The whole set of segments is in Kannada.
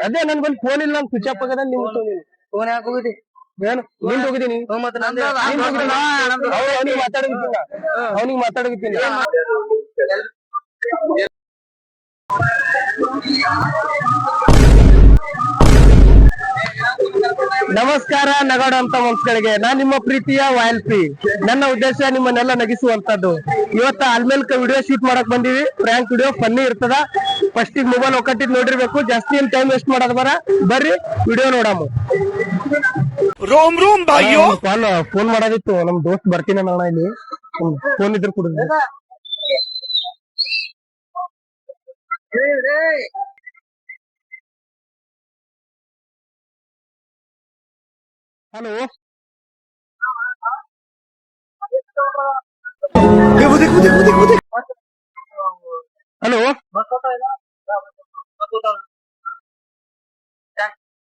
ಅದೇ ನನ್ ಬಂದ್ ಫೋನ್ ಇಲ್ಲ ಸ್ವಿಚ್ ಆಫ್ ಆಗದ ನಿಮ್ ಫೋನ್ ಯಾಕೆ ಹೋಗಿದಿ ಏನು? ನಿಂದ ನಂದು ಅವನಿಗೆ ಮಾತಾಡೋದಿಲ್ಲ ಅವನಿಗೆ ಮಾತಾಡೋದಿಲ್ಲ ನಮಸ್ಕಾರ ನಗಾಡುವಂತ ಮನ್ಸ್ಗಳಿಗೆ ನಾನ್ ನಿಮ್ಮ ಪ್ರೀತಿಯ ವಾಯಲ್ಪಿ ನನ್ನ ಉದ್ದೇಶ ನಿಮ್ಮನ್ನೆಲ್ಲ ನಗಿಸುವಂತದ್ದು. ಇವತ್ತ ಆಲ್ಮೇಲ್ಕ ವಿಡಿಯೋ ಶೂಟ್ ಮಾಡಕ್ ಬಂದಿವಿ. ಪ್ರ್ಯಾಂಕ್ ವಿಡಿಯೋ ಫನ್ನಿ ಇರ್ತದ. ಫಸ್ಟ್ ಈಗ ಮೊಬೈಲ್ ಒಕ್ಕಟ್ಟಿದ್ ನೋಡಿರ್ಬೇಕು. ಜಾಸ್ತಿ ಏನ್ ಟೈಮ್ ವೇಸ್ಟ್ ಮಾಡೋದ್ ಬರ ಬರ್ರಿ ವಿಡಿಯೋ ನೋಡಮ್ಮ ರೋಮ್ ರೋಮ್ ಫೋನ್ ಫೋನ್ ಮಾಡೋದಿತ್ತು. ನಮ್ ದೋಸ್ತ್ ಬರ್ತೀನಿ ಅಣ್ಣ ಇಲ್ಲಿ. ಫೋನ್ ಇದ್ರೆ ಕೊಡಿದ್ರೆ ಹಲೋ? ಹಲೋ?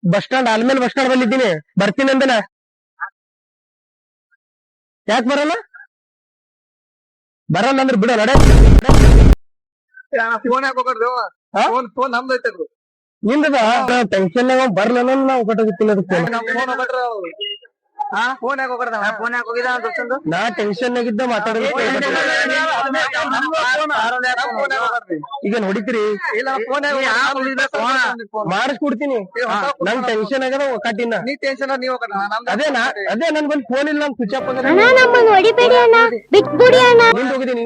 ಬಸ್ ಸ್ಟಾಂಡ್ ಆಲ್ಮೇಲೆ ಬಸ್ ಸ್ಟಾಂಡ್ ಬಂದಿದ್ದೀನಿ. ಬರ್ತೀನಿ ಅಂದನ? ಯಾಕೆ ಬರಲ್ಲ? ಬರಲ್ಲ ಅಂದ್ರೆ ಬಿಡೋ ನಡೆ. ಫೋನ್ ಯಾಕೆ ಹೋಗ್ರಿ ಫೋನ್ ಫೋನ್ ನಮ್ದು ಐತೆ ನಿಂದದ? ಟೆನ್ಷನ್ ಬರ್ಲ ನಾವು ಕೊಟ್ಟೋಗಿತ್ತೀನಿ ಅದಕ್ಕೆ ಫೋನ್ ಹೋಗ್ರಿ ಹಾ? ಫೋನ್ ಯಾಕೆ ಹೋಗ್ರಿ ಫೋನ್ ಯಾಕೆ ಹೋಗಿದ ದೋಸ್ತಂದು? ನಾ ಟೆನ್ಷನ್ ಆಗಿದ್ದ ಮಾತಾಡೋದಕ್ಕೆ ಈಗ ನೋಡಿತ್ರಿ ಇಲ್ಲ ಫೋನ್ ಮಾಡಿಸ್ಕೊಡ್ತೀನಿ. ನನ್ ಟೆನ್ಷನ್ ಆಗದ ಕಟ್ಟಿನ ಅದೇ ನಾ ಅದೇ ನನ್ ಬಂದ್ ಫೋನ್ ಇಲ್ಲ ಸ್ವಿಚ್ ಆಫ್ ಹೋಗಿದ್ದೀನಿ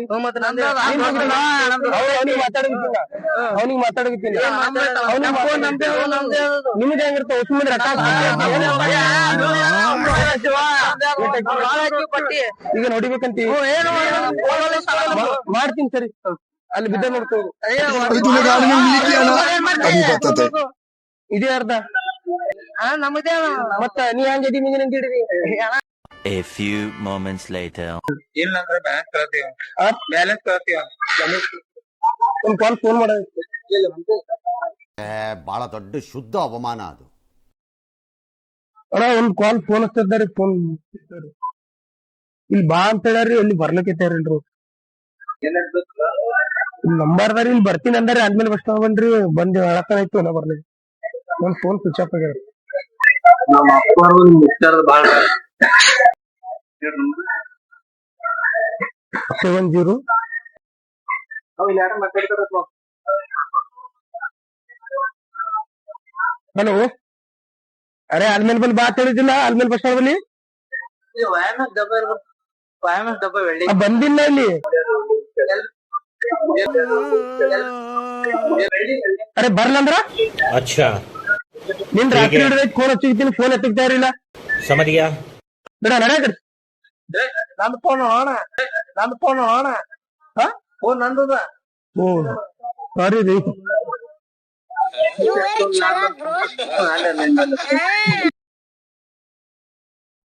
ಅವನಿಗೆ ಮಾತಾಡೋದಿಲ್ಲ ಅವನಿಗೆ ಮಾತಾಡೋದಿಲ್ಲ ನಿಮ್ಗೆ ಹೆಂಗಿರ್ತಾವ ಸುಮ್ಮನೆ ರೊಕ್ಕ ಈಗ ನೋಡಿಬೇಕಂತ ಮಾಡ್ತೀನಿ ಸರಿ ಅಲ್ಲಿ ಬಿದ್ದ ನೋಡ್ತೇವೆ ಇದೇ ಅರ್ಧ ಹಾ ನಮ್ಮದೇ ಮತ್ತ ನೀ ಹಂಗೆ ಮುಂದಿನ A ಫ್ಯೂ moments later. ಇಲ್ಲ ಅಂದ್ರೆ ಬ್ಯಾಂಕ್ ಕಳ್ತೀವ. ಆ? ಬ್ಯಾಲೆನ್ಸ್ ಕಳ್ತೀವ. ಒಂದ್ ಕಾಲ್ ಫೋನ್ ಮಾಡೋದು ಬಹಳ ದೊಡ್ಡ ಶುದ್ಧ ಅವಮಾನ ಅದು. ಅಣ್ಣ ಒಂದ್ ಕಾಲ್ ಫೋನ್ ಹಚ್ಚಿದ್ದಾರೆ ಫೋನ್ ಇಲ್ಲಿ ಬಾ ಅಂತ ಹೇಳಿ ಇಲ್ಲಿ ಬರ್ಲಿಕ್ಕೆ ಇಲ್ರಿ ನಂಬರ್ ದಾರಿ ಇಲ್ಲಿ ಬರ್ತೀನಿ ಅಂದ್ರೆ ಆದ್ಮೇಲೆ ಬಸ್ ಸ್ಟಾಂಡ್ ಬನ್ರಿ ಬಂದ್ ಹೇಳತ್ತಾಯ್ತು ನಾ ಬರ್ಲಿ ಒಂದ್ ಫೋನ್ ಸ್ವಿಚ್ ಆಫ್ ಆಗ್ಯಾರ ನಮ್ಮ ಅಪ್ಪ ಮುಚ್ಚಾರದ ಬಾಳ ಸೆವೆನ್ ಜೀರೋ ಹಲೋ ಅರೆ ಅಲ್ಮೇಲ್ ಬಲ್ ಬಾ ಹೇಳಿದಿಲ್ಲ ಅಲ್ಮೇಲ್ ಬಸ್ ಸ್ಟಾಂಡ್ ಬಲ್ಲಿ ಬಂದಿಲ್ಲ ಇಲ್ಲಿ. ಅರೆ ಬರ್ಲಂದ್ರ ಅಚ್ಚಾ. ನಿನ್ ರಾತ್ರಿ ಹಿಡಿದ ಫೋನ್ ಹತ್ತಿದ್ದೀನಿ ಫೋನ್ ಹಚ್ಚಿದ್ದಾರಿಲ್ಲ ಸಮಧಿಯಾ ಬಿಡ ನಡ ಕಡೆ ನಂದು ಫೋನ್ ನೋಡೋಣ ನಂದು ಫೋನ್ ನೋಡೋಣ ಹಾ? ಫೋನ್ ನಂದದ ಓ ಸಾರಿ ರೀ You very chalak, bro.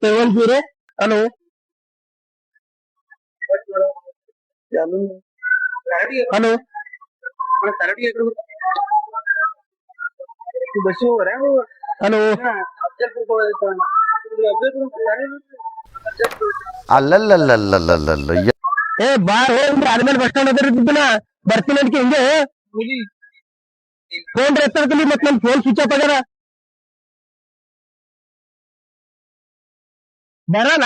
Seven zero hello hello bus ಹೋಗ್ರ hello ಅಲ್ಲಲ್ಲಲ್ಲಲ್ಲಲ್ಲಲ್ಲ ಏ ಬಾ ಹೋಗ್ರಿ ಆದ್ಮೇಲೆ ಬಸ್ ಸ್ಟಾಂಡ್ ಅದ್ರ ಇದ್ದನ ಬರ್ತೀನಿ ಅದಕ್ಕೆ ಹಿಂಗೆ ಫೋನ್ ಎತ್ತರ್ಕಲಿ ಮತ್ ನನ್ ಫೋನ್ ಸ್ವಿಚ್ ಆಫ್ ಆಗ್ಯಾರ ಬರಲ್ಲ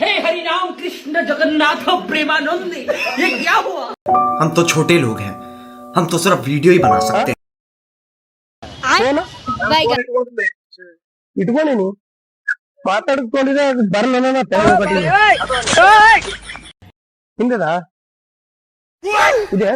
हे हरि राम कृष्ण जगन्नाथ प्रेमानंद ये क्या हुआ हम तो छोटे लोग हैं हम तो सिर्फ वीडियो ही बना सकते हैं ఇటుకోని మాట్లాడుకోండి మాట్లాడుకుంటే బర్రెలు ఇంకదా ఇదే?